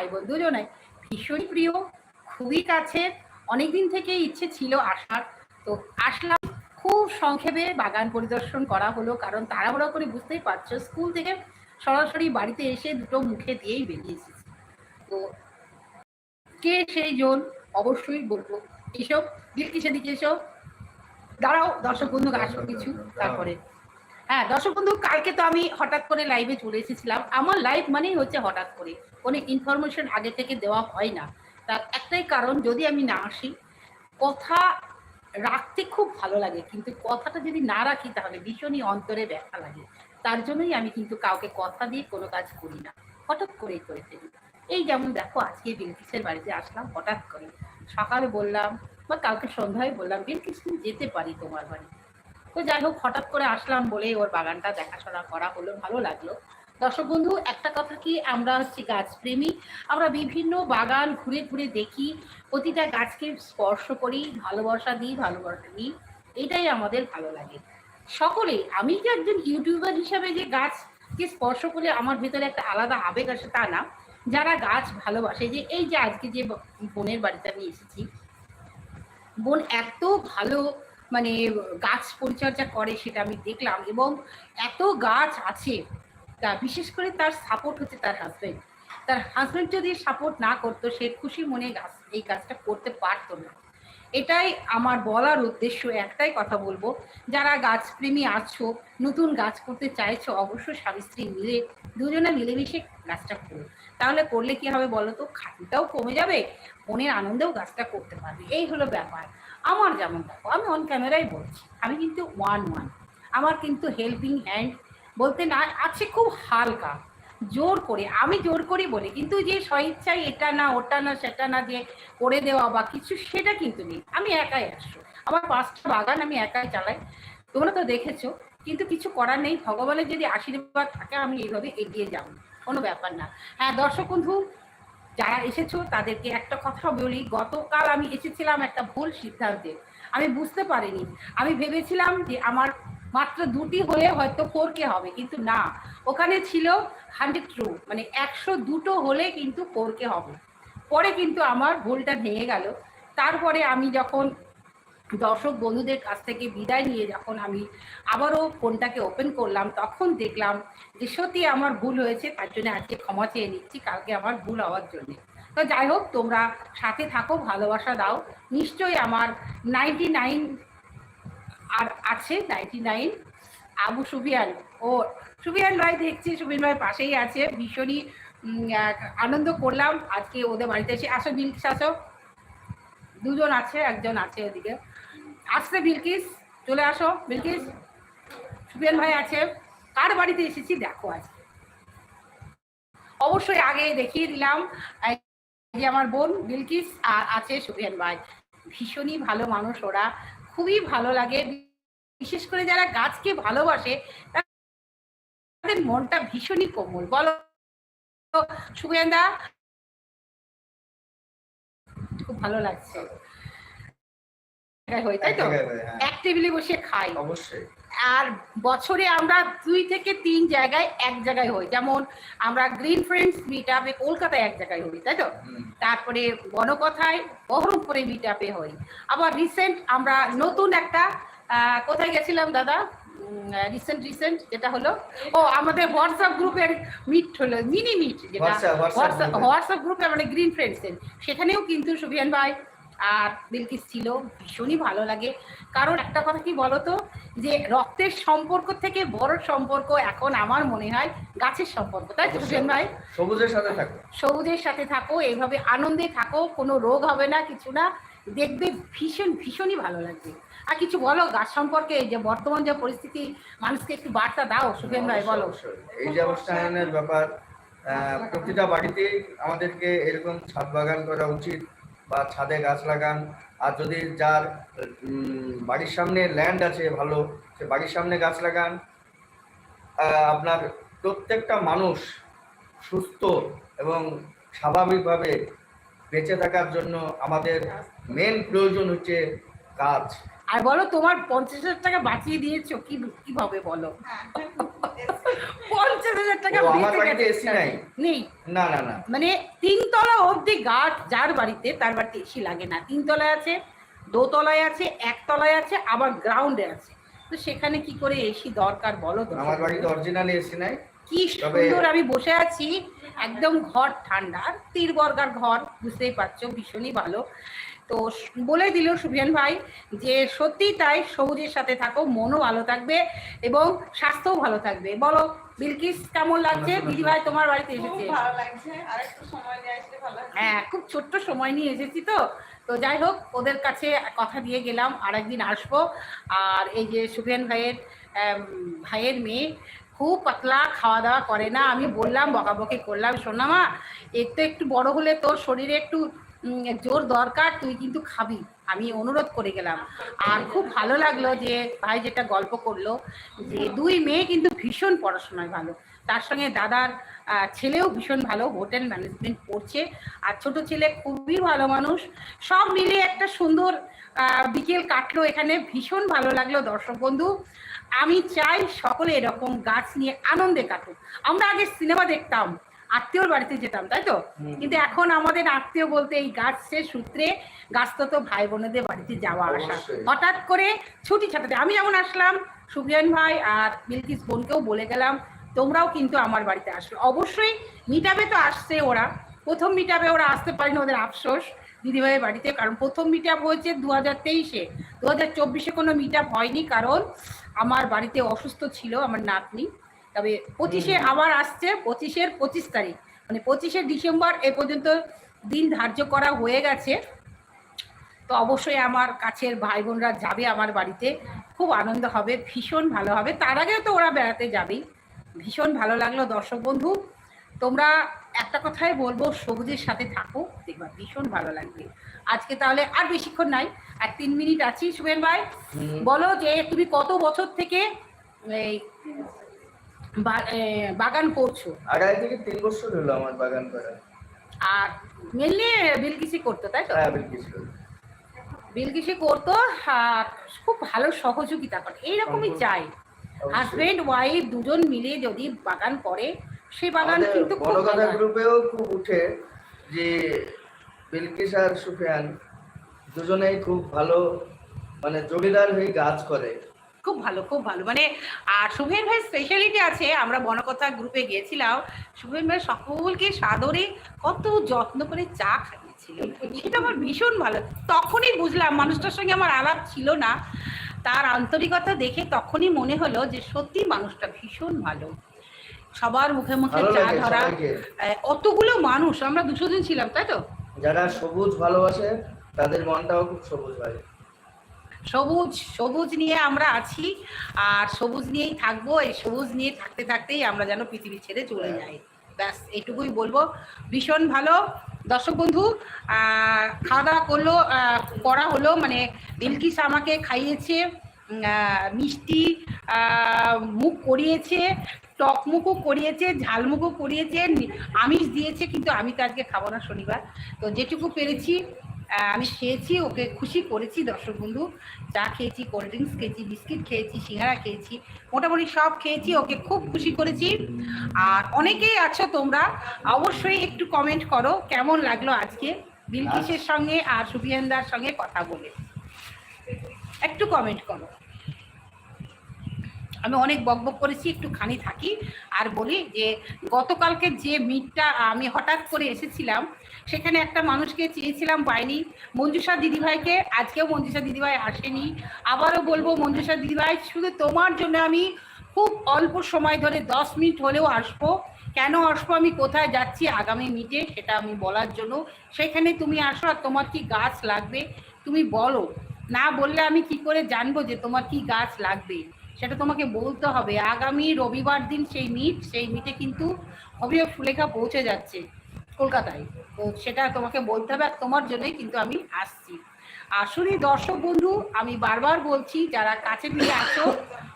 ভাই বোন দুজনাই ভীষণই প্রিয়, খুবই কাছের, অনেকদিন থেকে ইচ্ছে ছিল আসার। তো আসলাম, খুব সংক্ষেপে বাগান পরিদর্শন করা হলো, কারণ তাড়াহুড়া করে বুঝতেই পারছ, স্কুল থেকে সরাসরি বাড়িতে এসে দুটো মুখে দিয়েই বেরিয়ে এসেছি। তো কে সেই জন? অবশ্যই বলব এসব দিল্লি সেদিকে এসো। দাঁড়াও, দর্শক বন্ধু আসো কিছু, তারপরে। হ্যাঁ দর্শক বন্ধু, কালকে তো আমি হঠাৎ করে লাইভে চলে এসেছিলাম। আমার লাইভ মানেই হচ্ছে হঠাৎ করে। কোনো ইনফরমেশন আগে থেকে দেওয়া হয় না। তার একটাই কারণ, যদি আমি না আসি, কথা রাখতে খুব ভালো লাগে। কিন্তু কথাটা যদি না রাখি, তাহলে ভীষণই অন্তরে ব্যথা লাগে। তার জন্যই আমি কিন্তু কাউকে কথা দিয়ে কোনো কাজ করি না। হঠাৎ করেই করে ফেলি। এই যেমন দেখো, আজকে বিলকিসের বাড়িতে আসলাম হঠাৎ করে। সকালে বললাম বা কালকে সন্ধ্যায় বললাম, বিলকিস যেতে পারি তোমার বাড়ি তো যাই হোক, হঠাৎ করে আসলাম বলে ওর বাগানটা দেখাশোনা করা হলো, ভালো লাগল। দর্শক বন্ধু, একটা কথা কি, আমরা হচ্ছি গাছপ্রেমী। আমরা বিভিন্ন বাগান ঘুরে ঘুরে দেখি, প্রতিটা গাছকে স্পর্শ করি, ভালোবাসা দিই ভালোবাসা দিই এটাই আমাদের ভালো লাগে। সকলে, আমি যে একজন ইউটিউবার হিসাবে যে গাছকে স্পর্শ করলে আমার ভেতরে একটা আলাদা আবেগ আসে তা না। যারা গাছ ভালোবাসে, যে এই যে আজকে যে বোনের বাড়িতে আমি এসেছি, বোন এত ভালো মানে গাছ পরিচর্যা করে সেটা আমি দেখলাম এবং এত গাছ আছে, তা বিশেষ করে তার সাপোর্ট হচ্ছে তার হাজব্যান্ড তার হাজব্যান্ড যদি সাপোর্ট না করতো, সে খুশি মনে গাছ, এই কাজটা করতে পারতো না। এটাই আমার বলার উদ্দেশ্য, একটাই কথা বলব, যারা গাছপ্রেমী আছো, নতুন গাছ করতে চাইছো, অবশ্যই স্বামী স্ত্রী মিলে, দুজনে মিলেমিশে গাছটা করো। তাহলে করলে কি হবে বলো তো খাটনিটাও কমে যাবে, মনের আনন্দেও গাছটা করতে পারবে। এই হলো ব্যাপার। আমার যেমন দেখো, আমি অন ক্যামেরাই বলছি, আমি কিন্তু ওয়ান ওয়ান আমার কিন্তু হেল্পিং হ্যান্ড বলতে না, আছে খুব হালকা। জোর করে, আমি জোর করি বলি, কিন্তু যে স্বইচ্ছায় এটা না, ওটা না, সেটা না দিয়ে করে দেওয়া বা কিছু, সেটা কিন্তু নেই। আমি একাই আসছো আমার পাঁচটা বাগান আমি একাই চালাই। তোমরা তো দেখেছ, কিন্তু কিছু করার নেই। ভগবানের যদি আশীর্বাদ থাকে, আমি এইভাবে এগিয়ে যাব। কোনো ব্যাপার না। হ্যাঁ দর্শক বন্ধু যারা এসেছ, তাদেরকে একটা কথা বলি, গতকাল আমি এসেছিলাম একটা ভুল সিদ্ধান্তে। আমি বুঝতে পারিনি। আমি ভেবেছিলাম যে আমার মাত্র দুটি হয়ে হয়তো ফোরকে হবে, কিন্তু না। ওখানে ছিল হান্ড্রেড ট্রু মানে একশো দুটো হলে কিন্তু ফোরকে হবে। পরে কিন্তু আমার ভুলটা ভেঙে গেল। তারপরে আমি যখন দর্শক বন্ধুদের কাছ থেকে বিদায় নিয়ে যখন আমি আবারও ফোনটাকে ওপেন করলাম, তখন দেখলাম যে সত্যি আমার ভুল হয়েছে, তার জন্য আজকে ক্ষমা চেয়ে নিচ্ছি, কালকে আমার ভুল হওয়ার জন্যে। তো যাই হোক, তোমরা সাথে থাকো, ভালোবাসা দাও। নিশ্চয়ই আমার নাইনটি নাইন আর আছে নাইনটি নাইন আবু সুবিয়ান ও সুবিয়ান ভাই দেখছি সুবিন ভাই পাশেই আছে, ভীষণই আনন্দ করলাম। আজকে ওদের বাড়িতে এসে, আসো বিলকিস আসো দুজন আছে, একজন আছে ওদিকে। আসতে বিলকিস, চলে আসো বিলকিস। সুবিয়ান ভাই আছে, কার বাড়িতে এসেছি দেখো আজকে অবশ্যই আগে দেখিয়ে দিলাম যে আমার বোন বিলকিস আর আছে সুবিয়ান ভাই। ভীষণই ভালো মানুষ ওরা, খুবই ভালো লাগে। বিশেষ করে যারা গাছকে ভালোবাসে, তাদের মনটা ভীষণই কোমল। বলো সুবিয়ানদা খুব ভালো লাগছে। হয় তাই তো এক টেবিলে বসে খাই। অবশ্যই। আর বছরে আমরা দুই থেকে তিন জায়গায় এক জায়গায় হই। যেমন আমরা গ্রিন ফ্রেন্ডস মিট আপে কলকাতায় এক জায়গায় হই তাই তো? তারপরে গণকথায় বহরমপুরে মিট আপে হই। আবার রিসেন্ট আমরা নতুন একটা কোথায় গেছিলাম দাদা? রিসেন্ট রিসেন্ট যেটা হলো? ও আমাদের হোয়াটসঅ্যাপ গ্রুপের মিট হলো মিনি মিট যেটা। হোয়াটসঅ্যাপ গ্রুপে। মানে গ্রিন ফ্রেন্ডসের সেখানেও কিন্তু সুভিয়ান ভাই আর বিলকিস ছিল ভীষণই ভালো লাগে। কারণ একটা কথা কি বলতো? যে রক্তের সম্পর্ক থেকে বড় সম্পর্ক এখন আমার মনে হয় গাছের সম্পর্ক তাই তো ভাই সবুজের সাথে থাকো। সবুজের সাথে থাকো এইভাবে আনন্দে থাকো কোনো রোগ হবে না কিছু না। দেখবে ভীষণ ভীষণই ভালো লাগবে। আর কিছু বলো গাছ সম্পর্কে যে বর্তমান যে পরিস্থিতি মানুষকে একটু বার্তা দাও সুখেন ভাই বলো। এই যে অবস্থানের ব্যাপার আহ, প্রতিটা বাড়িতেই আমাদেরকে এরকম ছাদ বাগান করা উচিত। বা ছাদে গাছ লাগান। আর যদি যার বাড়ির সামনে ল্যান্ড আছে ভালো, সে বাড়ির সামনে গাছ লাগান। আপনার প্রত্যেকটা মানুষ সুস্থ এবং স্বাভাবিকভাবে বেঁচে থাকার জন্য আমাদের মেন প্রয়োজন হচ্ছে গাছ। আর বলো তোমার পঞ্চাশ হাজার টাকা বাঁচিয়ে দিয়েছ কি কীভাবে বলো? পঞ্চাশ হাজার টাকা? নেই। না না না। মানে তিনতলা অবধি গাছ যার বাড়িতে তার বাড়িতে এসি লাগে না। তিনতলায় আছে দোতলায় আছে একতলায় আছে আবার গ্রাউন্ডে আছে। তো সেখানে কি করে এসি দরকার বলো আমার বাড়িতে অরিজিনাল এসি নাই। কি সুন্দর আমি বসে আছি। একদম ঘর ঠান্ডা তীর বর্গার ঘর বুঝতেই পারছ ভীষণই ভালো। তো বলে দিল সুভিয়ান ভাই যে সত্যি তাই সবুজের সাথে থাকো মনও ভালো থাকবে এবং স্বাস্থ্যও ভালো থাকবে। বলো বিলকিস কেমন লাগছে? দিদি ভাই তোমার বাড়িতে এসেছে? ভালো লাগছে। আর একটু সময় নিয়ে আসলে ভালো হ্যাঁ খুব ছোট্ট সময় নিয়ে এসেছি তো। তো যাই হোক ওদের কাছে কথা দিয়ে গেলাম আর একদিন আসব। আর এই যে সুফিয়ান ভাইয়ের ভাইয়ের মেয়ে খুব পাতলা খাওয়া দাওয়া করে না। আমি বললাম বকাবকি করলাম সোনামা এর তো একটু বড় হলে তোর শরীরে একটু জোর দরকার, তুই কিন্তু খাবি। আমি অনুরোধ করে গেলাম। আর খুব ভালো লাগল যে ভাই যেটা গল্প করল, যে দুই মেয়ে কিন্তু ভীষণ পড়াশোনায় ভালো। তার সঙ্গে দাদার ছেলেও ভীষণ ভালো, হোটেল ম্যানেজমেন্ট পড়ছে আর ছোট ছেলে খুবই ভালো মানুষ। সব মিলে একটা সুন্দর বিকেল কাটলো এখানে। ভীষণ ভালো লাগল, দর্শক বন্ধু। আমি চাই সকলে এরকম গাছ নিয়ে আনন্দে কাটুক। আমরা আগে সিনেমা দেখতাম। আত্মীয়র বাড়িতে যেতাম তাই তো? কিন্তু এখন আমাদের আত্মীয় বলতে এই গাছের সূত্রে গাছ তো ভাই বোনেদের বাড়িতে যাওয়া আসা। হঠাৎ করে ছুটি ছাটাতে আমি যেমন আসলাম সুফিয়ান ভাই আর বিলকিস বোনকেও বলে গেলাম তোমরাও কিন্তু আমার বাড়িতে আসবে। অবশ্যই মিটাবে তো আসছে ওরা। প্রথম মিটাবে ওরা আসতে পারেনি ওদের আফসোস দিদিভাইয়ের বাড়িতে কারণ প্রথম মিট আপ হয়েছে দু হাজার তেইশে। দু হাজার চব্বিশে কোনো মিট আপ হয়নি কারণ আমার বাড়িতে অসুস্থ ছিল আমার নাতনি। তবে পঁচিশে আবার আসছে পঁচিশের পঁচিশ তারিখ। মানে পঁচিশে ডিসেম্বর এ পর্যন্ত দিন ধার্য করা হয়ে গেছে। তো অবশ্যই আমার কাছের ভাই বোনরা যাবে আমার বাড়িতে। খুব আনন্দ হবে ভীষণ ভালো হবে। তার আগেও তো ওরা বেড়াতে যাবেই। ভীষণ ভালো লাগল দর্শক বন্ধু। তোমরা একটা কথাই বলব সবুজের সাথে থাকো। দেখবা ভীষণ ভালো লাগবে। আজকে তাহলে আর বেশিক্ষণ নাই। আর তিন মিনিট আছি সুবেন ভাই। বলো যে তুমি কত বছর থেকে এই বাগান করছ? আড়াই থেকে তিন বছর হলো আমার বাগান করা আর মেনলি বিলকিসি করতো তাই তো? হ্যাঁ বিলকিস। বিলকিসি করতো। আর খুব ভালো সহযোগিতা করে। এইরকমই চাই। হাজবেন্ড ওয়াইফ দুজন মিলে যদি বাগান করে সেই বাগান কিন্তু কথা গ্রুপেও খুব উঠে যে বিলকিস আর সুফিয়ান দুজনেই খুব ভালো মানে জমিদার হয়ে গাছ করে। খুব ভালো খুব ভালো। মানে আর শুভেন ভাই স্পেশালিটি আছে আমরা বনকথা গ্রুপে গিয়েছিলাম শুভেন ভাই সকলকে সাদরে কত যত্ন করে চা খাইয়েছিল। সেটা আমার ভীষণ ভালো। তখনই বুঝলাম মানুষটার সঙ্গে আমার আলাপ ছিল না। তার আন্তরিকতা দেখে তখনই মনে হলো যে সত্যি মানুষটা ভীষণ ভালো। সবার মুখে মুখে চা ধরা অতগুলো মানুষ আমরা দুশো দিন ছিলাম তাই তো? যারা সবুজ ভালোবাসে তাদের মনটাও খুব সবুজ হয় সবুজ সবুজ নিয়ে আমরা আছি। আর সবুজ নিয়েই থাকব। এই সবুজ নিয়ে থাকতে থাকতেই আমরা যেন পৃথিবী ছেড়ে চলে যাই। ব্যাস এইটুকুই বলব। ভীষণ ভালো। দর্শক বন্ধু খাওয়া দাওয়া করল করা হলো। মানে বিলকিস আমাকে খাইয়েছে মিষ্টি মুখ করিয়েছে টক মুখও করিয়েছে ঝাল মুখও করিয়েছে আমিষ দিয়েছে কিন্তু আমি তো আজকে খাব না শনিবার। তো যেটুকু পেরেছি আমি খেয়েছি ওকে খুশি করেছি দর্শক বন্ধু। চা খেয়েছি কোল্ড ড্রিঙ্কস খেয়েছি বিস্কিট খেয়েছি সিঙ্গারা খেয়েছি মোটামুটি সব খেয়েছি ওকে খুব খুশি করেছি। আর অনেকেই আছো তোমরা অবশ্যই একটু কমেন্ট করো কেমন লাগল আজকে? বিলকিসের সঙ্গে আর সুফিয়ানদার সঙ্গে কথা বলে। একটু কমেন্ট করো। আমি অনেক বকবক করেছি, একটুখানি থাকি আর বলি যে গতকালকে যে মিটটা আমি হঠাৎ করে এসেছিলাম, সেখানে একটা মানুষকে চেয়েছিলাম পাইনি। মঞ্জুষা দিদিভাইকে, আজকেও মঞ্জুষা দিদিভাই আসেনি। আবারও বলব, মঞ্জুষা দিদিভাই, শুধু তোমার জন্য আমি খুব অল্প সময় ধরে দশ মিনিট হলেও আসব। কেন আসব, আমি কোথায় যাচ্ছি আগামী মিটে, সেটা আমি বলার জন্য। সেখানে তুমি আসো আর তোমার কি গাছ লাগবে, তুমি বলো। না বললে আমি কি করে জানব যে তোমার কি গাছ লাগবে? সেটা তোমাকে বলতে হবে। আগামী রবিবার দিন সেই মিট সেই মিটে কিন্তু অভিযোগ সুলেখা পৌঁছে যাচ্ছে কলকাতায়। তো সেটা তোমাকে বলতে হবে আর তোমার জন্যই কিন্তু আমি আসছি। আসলে দর্শক বন্ধু, আমি বারবার বলছি, যারা কাছে দিয়ে আসো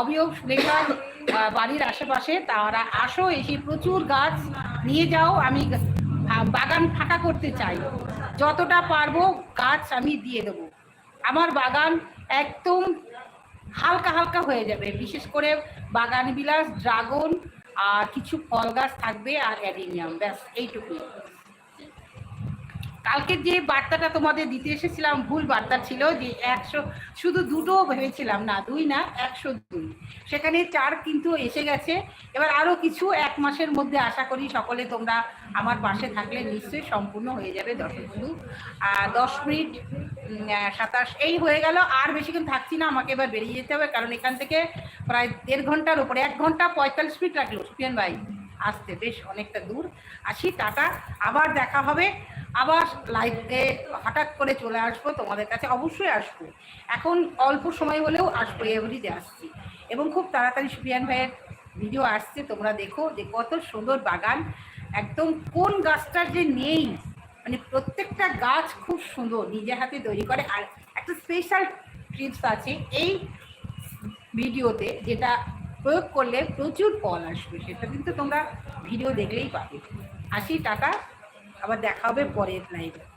অভিযোগ সুলেখার বাড়ির আশেপাশে, তারা আসো, এসে প্রচুর গাছ নিয়ে যাও। আমি বাগান ফাঁকা করতে চাই। যতটা পারব গাছ আমি দিয়ে দেবো। আমার বাগান একদম হালকা হালকা হয়ে যাবে। বিশেষ করে বাগান বিলাস, ড্রাগন আর কিছু ফল গাছ থাকবে আর অ্যাডিনিয়াম। ব্যাস, এইটুকুই। কালকে যে বার্তাটা তোমাদের দিতে এসেছিলাম, ভুল বার্তা ছিল যে একশো, শুধু দুটো ভেবেছিলাম না, দুই না, একশো দুই। সেখানে চার কিন্তু এসে গেছে। এবার আরও কিছু এক মাসের মধ্যে আশা করি সকলে তোমরা আমার পাশে থাকলে নিশ্চয়ই সম্পূর্ণ হয়ে যাবে দর্শক বন্ধু। দশ মিনিট সাতাশ, এই হয়ে গেল। আর বেশিক্ষণ থাকছি না, আমাকে এবার বেরিয়ে যেতে হবে, কারণ এখান থেকে প্রায় দেড় ঘণ্টার উপরে, এক ঘণ্টা পঁয়তাল্লিশ মিনিট লাগল, সুপিয়ান ভাই। আসতে বেশ অনেকটা দূর। আসি, টাটা। আবার দেখা হবে। আবার লাইভে হঠাৎ করে চলে আসব, তোমাদের কাছে অবশ্যই আসব। এখন অল্প সময় হলেও আসব এভরিডে আসছি। এবং খুব তাড়াতাড়ি সুপিয়ান ভাইয়ের ভিডিও আসছে, তোমরা দেখো যে কত সুন্দর বাগান। একদম কোন গাছটার যে নেই মানে প্রত্যেকটা গাছ খুব সুন্দর, নিজে হাতে তৈরি করে। আর একটা স্পেশাল ট্রিপস আছে, এই ভিডিওতে যেটা প্রয়োগ করলে প্রচুর ফল আসবে, সেটা কিন্তু তোমরা ভিডিও দেখলেই পাবে। আসি, টাটা। আবার দেখা হবে পরের লাইভে